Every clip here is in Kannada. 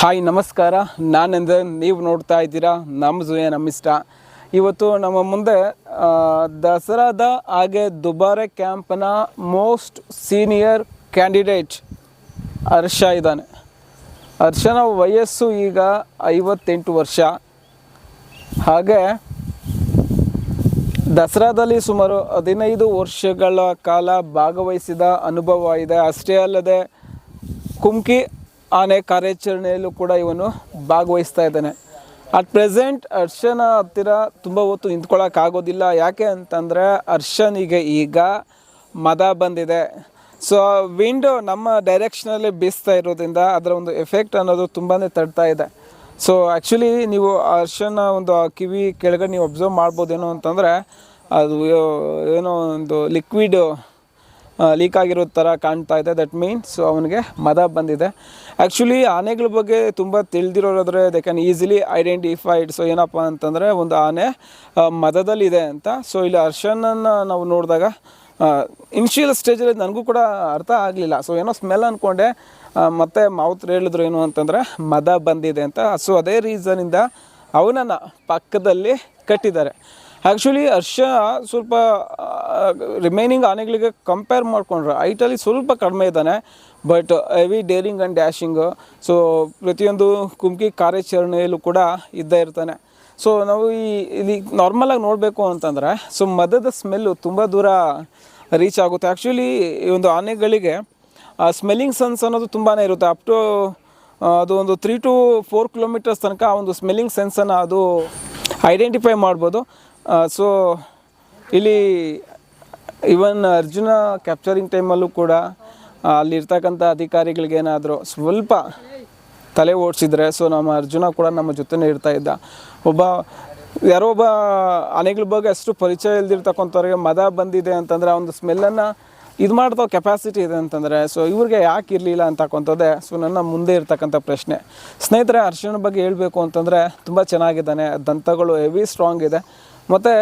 ಹಾಯ್, ನಮಸ್ಕಾರ. ನಾನೆಂದರೆ ನೀವು ನೋಡ್ತಾ ಇದ್ದೀರಾ ನಮ್ಮ ಜುಯ ನಮ್ಮಿಷ್ಟ ಇವತ್ತು ನಮ್ಮ ಮುಂದೆ ದಸರಾದ ಹಾಗೆ ದುಬಾರೆ ಕ್ಯಾಂಪ್ನ ಮೋಸ್ಟ್ ಸೀನಿಯರ್ ಕ್ಯಾಂಡಿಡೇಟ್ ಹರ್ಷ ಇದ್ದಾನೆ. ಹರ್ಷನ ವಯಸ್ಸು ಈಗ ಐವತ್ತೆಂಟು ವರ್ಷ. ಹಾಗೆ ದಸರಾದಲ್ಲಿ ಸುಮಾರು ಹದಿನೈದು ವರ್ಷಗಳ ಕಾಲ ಭಾಗವಹಿಸಿದ ಅನುಭವ ಇದೆ. ಅಷ್ಟೇ ಅಲ್ಲದೆ ಕುಮ್ಕಿ ಆನೆ ಕಾರ್ಯಾಚರಣೆಯಲ್ಲೂ ಕೂಡ ಇವನು ಭಾಗವಹಿಸ್ತಾ ಇದ್ದಾನೆ. ಅಟ್ ಪ್ರೆಸೆಂಟ್ ಹರ್ಷನ ಹತ್ತಿರ ತುಂಬ ಹೊತ್ತು ನಿಂತ್ಕೊಳ್ಳೋಕ್ಕಾಗೋದಿಲ್ಲ ಯಾಕೆ ಅಂತಂದರೆ ಹರ್ಷನಿಗೆ ಈಗ ಮದ ಬಂದಿದೆ. ಸೊ ವಿಂಡೋ ನಮ್ಮ ಡೈರೆಕ್ಷನಲ್ಲಿ ಬೀಸ್ತಾ ಇರೋದ್ರಿಂದ ಅದರ ಒಂದು ಎಫೆಕ್ಟ್ ಅನ್ನೋದು ತುಂಬಾ ತಡ್ತಾ ಇದೆ. ಸೊ ಆ್ಯಕ್ಚುಲಿ ನೀವು ಹರ್ಷನ ಒಂದು ಕಿವಿ ಕೆಳಗಡೆ ನೀವು ಅಬ್ಸರ್ವ್ ಮಾಡ್ಬೋದೇನೋ ಅಂತಂದರೆ ಅದು ಏನೋ ಒಂದು ಲಿಕ್ವಿಡ್ ಲೀಕ್ ಆಗಿರೋ ಥರ ಕಾಣ್ತಾ ಇದೆ. ದಟ್ ಮೀನ್ಸ್ ಅವನಿಗೆ ಮದ ಬಂದಿದೆ. ಆ್ಯಕ್ಚುಲಿ ಆನೆಗಳ ಬಗ್ಗೆ ತುಂಬ ತಿಳಿದಿರೋರಾದ್ರೆ they can easily identified so ಏನಪ್ಪ ಅಂತಂದರೆ ಒಂದು ಆನೆ ಮದದಲ್ಲಿದೆ ಅಂತ. ಸೊ ಇಲ್ಲಿ ಅರ್ಷನನ್ನು ನಾವು ನೋಡಿದಾಗ ಇನಿಷಿಯಲ್ ಸ್ಟೇಜಲ್ಲಿ ನನಗೂ ಕೂಡ ಅರ್ಥ ಆಗಲಿಲ್ಲ. ಸೊ ಏನೋ ಸ್ಮೆಲ್ ಅಂದ್ಕೊಂಡೆ ಮತ್ತು ಮಾವುತ್ರ ಹೇಳಿದ್ರು ಏನು ಅಂತಂದರೆ ಮದ ಬಂದಿದೆ ಅಂತ. ಸೊ ಅದೇ ರೀಸನಿಂದ ಅವನನ್ನು ಪಕ್ಕದಲ್ಲಿ ಕಟ್ಟಿದ್ದಾರೆ. ಆ್ಯಕ್ಚುಲಿ ಹರ್ಷ ಸ್ವಲ್ಪ ರಿಮೈನಿಂಗ್ ಆನೆಗಳಿಗೆ ಕಂಪೇರ್ ಮಾಡಿಕೊಂಡ್ರೆ ಐಟಲ್ಲಿ ಸ್ವಲ್ಪ ಕಡಿಮೆ ಇದ್ದಾನೆ but heavy daring and dashing so ಪ್ರತಿಯೊಂದು ಕುಮ್ಕಿ ಕಾರ್ಯಾಚರಣೆಯಲ್ಲೂ ಕೂಡ ಇದ್ದೇ ಇರ್ತಾನೆ. ಸೊ ನಾವು ಈ, ಇಲ್ಲಿ ನಾರ್ಮಲಾಗಿ ನೋಡಬೇಕು ಅಂತಂದರೆ ಸೊ ಮದದ ಸ್ಮೆಲ್ಲು ತುಂಬ ದೂರ ರೀಚ್ ಆಗುತ್ತೆ. ಆ್ಯಕ್ಚುಲಿ ಈ ಒಂದು ಆನೆಗಳಿಗೆ ಸ್ಮೆಲ್ಲಿಂಗ್ ಸೆನ್ಸ್ ಅನ್ನೋದು ತುಂಬಾ ಇರುತ್ತೆ. ಅಪ್ ಟು ಅದು ಒಂದು ತ್ರೀ ಟು ಫೋರ್ ಕಿಲೋಮೀಟರ್ಸ್ ತನಕ ಆ ಒಂದು ಸ್ಮೆಲ್ಲಿಂಗ್ ಸೆನ್ಸನ್ನು ಅದು ಐಡೆಂಟಿಫೈ ಮಾಡ್ಬೋದು. ಸೊ ಇಲ್ಲಿ ಇವನ್ ಅರ್ಜುನ ಕ್ಯಾಪ್ಚರಿಂಗ್ ಟೈಮಲ್ಲೂ ಕೂಡ ಅಲ್ಲಿರ್ತಕ್ಕಂಥ ಅಧಿಕಾರಿಗಳಿಗೇನಾದರೂ ಸ್ವಲ್ಪ ತಲೆ ಓಡಿಸಿದ್ರೆ ಸೊ ನಮ್ಮ ಅರ್ಜುನ ಕೂಡ ನಮ್ಮ ಜೊತೆನೇ ಇರ್ತಾ ಇದ್ದ. ಒಬ್ಬ, ಯಾರೋ ಒಬ್ಬ ಆನೆಗಳ ಬಗ್ಗೆ ಅಷ್ಟು ಪರಿಚಯ ಇಲ್ದಿರ್ತಕ್ಕಂಥವ್ರಿಗೆ ಮದ ಬಂದಿದೆ ಅಂತಂದರೆ ಒಂದು ಸ್ಮೆಲ್ಲನ್ನು ಇದು ಮಾಡ್ತೋ ಕೆಪಾಸಿಟಿ ಇದೆ ಅಂತಂದರೆ ಸೊ ಇವ್ರಿಗೆ ಯಾಕೆ ಇರಲಿಲ್ಲ ಅಂತಕ್ಕಂಥದ್ದೇ ಸೊ ನನ್ನ ಮುಂದೆ ಇರ್ತಕ್ಕಂಥ ಪ್ರಶ್ನೆ. ಸ್ನೇಹಿತರೆ, ಅರ್ಜುನ ಬಗ್ಗೆ ಹೇಳಬೇಕು ಅಂತಂದರೆ ತುಂಬ ಚೆನ್ನಾಗಿದ್ದಾನೆ, ದಂತಗಳು ಹೆವಿ ಸ್ಟ್ರಾಂಗ್ ಇದೆ. ಮತ್ತು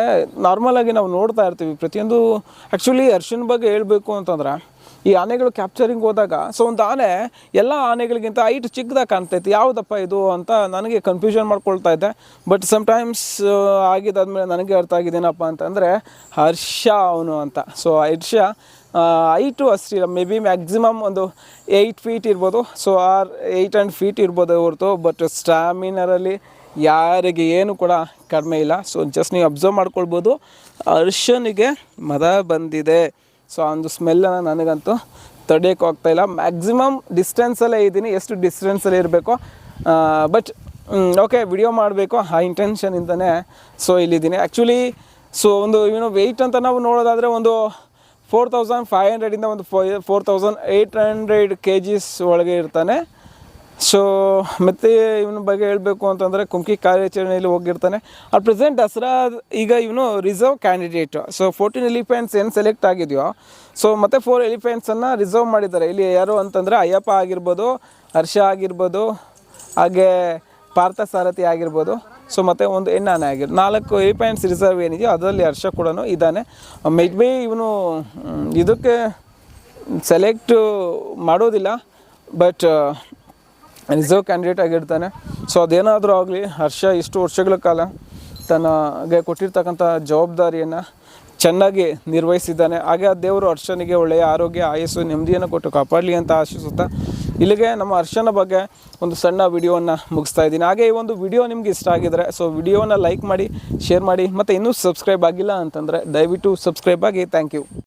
ನಾರ್ಮಲಾಗಿ ನಾವು ನೋಡ್ತಾ ಇರ್ತೀವಿ. ಪ್ರತಿಯೊಂದು ಆ್ಯಕ್ಚುಲಿ ಅರ್ಶಿನ ಬಗ್ಗೆ ಹೇಳಬೇಕು ಅಂತಂದ್ರೆ, ಈ ಆನೆಗಳು ಕ್ಯಾಪ್ಚರಿಂಗ್ ಹೋದಾಗ ಸೊ ಒಂದು ಆನೆ, ಎಲ್ಲ ಆನೆಗಳಿಗಿಂತ ಹೈಟ್ ಚಿಕ್ಕದಾಗ ಕಾಣ್ತೈತಿ. ಯಾವುದಪ್ಪ ಇದು ಅಂತ ನನಗೆ ಕನ್ಫ್ಯೂಷನ್ ಮಾಡ್ಕೊಳ್ತಾ ಇದ್ದೆ. ಬಟ್ ಸಮ್ಟೈಮ್ಸ್ ಆಗಿದ್ದಾದ್ಮೇಲೆ ನನಗೆ ಅರ್ಥ ಆಗಿದ್ದೇನಪ್ಪ ಅಂತಂದರೆ, ಹರ್ಷ ಅವನು ಅಂತ. ಸೊ ಹರ್ಷ ಐಟು ಅಷ್ಟಿಲ್ಲ ಮೇ ಬಿ ಮ್ಯಾಕ್ಸಿಮಮ್ ಒಂದು ಏಯ್ಟ್ ಫೀಟ್ ಇರ್ಬೋದು. So or eight and feet ಇರ್ಬೋದು ಹೊರತು ಬಟ್ ಸ್ಟ್ಯಾಮಿನರಲ್ಲಿ ಯಾರಿಗೆ ಏನು ಕೂಡ ಕಡಿಮೆ ಇಲ್ಲ. ಸೊ ಜಸ್ಟ್ ನೀವು ಅಬ್ಸರ್ವ್ ಮಾಡ್ಕೊಳ್ಬೋದು. ಅರ್ಶನಿಗೆ ಮದ ಬಂದಿದೆ. ಸೊ ಆ ಒಂದು ಸ್ಮೆಲ್ಲನ್ನು ನನಗಂತೂ ತಡೆಯೋಕೆ ಆಗ್ತಾ ಇಲ್ಲ. ಮ್ಯಾಕ್ಸಿಮಮ್ ಡಿಸ್ಟೆನ್ಸಲ್ಲೇ ಇದ್ದೀನಿ. ಎಷ್ಟು ಡಿಸ್ಟೆನ್ಸಲ್ಲಿ ಇರಬೇಕು? ಬಟ್ ಓಕೆ ವಿಡಿಯೋ ಮಾಡಬೇಕು. ಆ ಇಂಟೆನ್ಷನಿಂದನೇ ಸೊ ಇಲ್ಲಿದ್ದೀನಿ. ಆ್ಯಕ್ಚುಲಿ ಸೊ ಒಂದು ಏನು ವೆಯ್ಟ್ ಅಂತ ನಾವು ನೋಡೋದಾದರೆ ಒಂದು ಫೋರ್ ತೌಸಂಡ್ ಫೈವ್ ಹಂಡ್ರೆಡಿಂದ ಒಂದು four thousand eight hundred K Gs ಒಳಗೆ ಇರ್ತಾನೆ. ಸೊ ಮತ್ತು ಇವನ ಬಗ್ಗೆ ಹೇಳಬೇಕು ಅಂತಂದರೆ ಕುಮ್ಕಿ ಕಾರ್ಯಾಚರಣೆಯಲ್ಲಿ ಹೋಗಿರ್ತಾನೆ. ಅಟ್ ಪ್ರೆಸೆಂಟ್ ದಸರಾ ಈಗ ಇವನು reserve candidate so fourteen elephants ಏನು ಸೆಲೆಕ್ಟ್ ಆಗಿದೆಯೋ ಸೊ ಮತ್ತೆ ಫೋರ್ ಎಲಿಫೆಂಟ್ಸನ್ನು ರಿಸರ್ವ್ ಮಾಡಿದ್ದಾರೆ. ಇಲ್ಲಿ ಯಾರು ಅಂತಂದರೆ ಅಯ್ಯಪ್ಪ ಆಗಿರ್ಬೋದು, ಹರ್ಷ ಆಗಿರ್ಬೋದು, ಹಾಗೆ ಪಾರ್ಥ ಸಾರಥಿ ಆಗಿರ್ಬೋದು. ಸೊ ಮತ್ತು ಒಂದು ಹೆಣ್ಣಾನೆ ಆಗಿರ್, ನಾಲ್ಕು ಎಲಿಫೆಂಟ್ಸ್ ರಿಸರ್ವ್ ಏನಿದೆಯೋ ಅದರಲ್ಲಿ ಹರ್ಷ ಕೂಡ ಇದ್ದಾನೆ. ಮೇಡ್ ಬಿ ಇವನು ಇದಕ್ಕೆ ಸೆಲೆಕ್ಟ್ ಮಾಡೋದಿಲ್ಲ ಬಟ್ ರಿಸರ್ವ್ ಕ್ಯಾಂಡಿಡೇಟ್ ಆಗಿರ್ತಾನೆ ಸೊ ಅದೇನಾದರೂ ಆಗಲಿ, ಹರ್ಷ ಇಷ್ಟು ವರ್ಷಗಳ ಕಾಲ ತನಗೆ ಕೊಟ್ಟಿರ್ತಕ್ಕಂಥ ಜವಾಬ್ದಾರಿಯನ್ನು ಚೆನ್ನಾಗಿ ನಿರ್ವಹಿಸಿದ್ದಾನೆ. ಹಾಗೆ ಆ ದೇವರು ಹರ್ಷನಿಗೆ ಒಳ್ಳೆಯ ಆರೋಗ್ಯ, ಆಯಸ್ಸು, ನೆಮ್ಮದಿಯನ್ನು ಕೊಟ್ಟು ಕಾಪಾಡಲಿ ಅಂತ ಆಶಿಸುತ್ತಾ ಇಲ್ಲಿಗೆ ನಮ್ಮ ಹರ್ಷನ ಬಗ್ಗೆ ಒಂದು ಸಣ್ಣ ವಿಡಿಯೋವನ್ನು ಮುಗಿಸ್ತಾ ಇದ್ದೀನಿ. ಹಾಗೆ ಈ ಒಂದು ವಿಡಿಯೋ ನಿಮ್ಗೆ ಇಷ್ಟ ಆಗಿದ್ರೆ, ಸೊ ವಿಡಿಯೋನ ಲೈಕ್ ಮಾಡಿ ಶೇರ್ ಮಾಡಿ, ಮತ್ತು ಇನ್ನೂ ಸಬ್ಸ್ಕ್ರೈಬ್ ಆಗಿಲ್ಲ ಅಂತಂದರೆ ದಯವಿಟ್ಟು ಸಬ್ಸ್ಕ್ರೈಬ್ ಆಗಿ. Thank you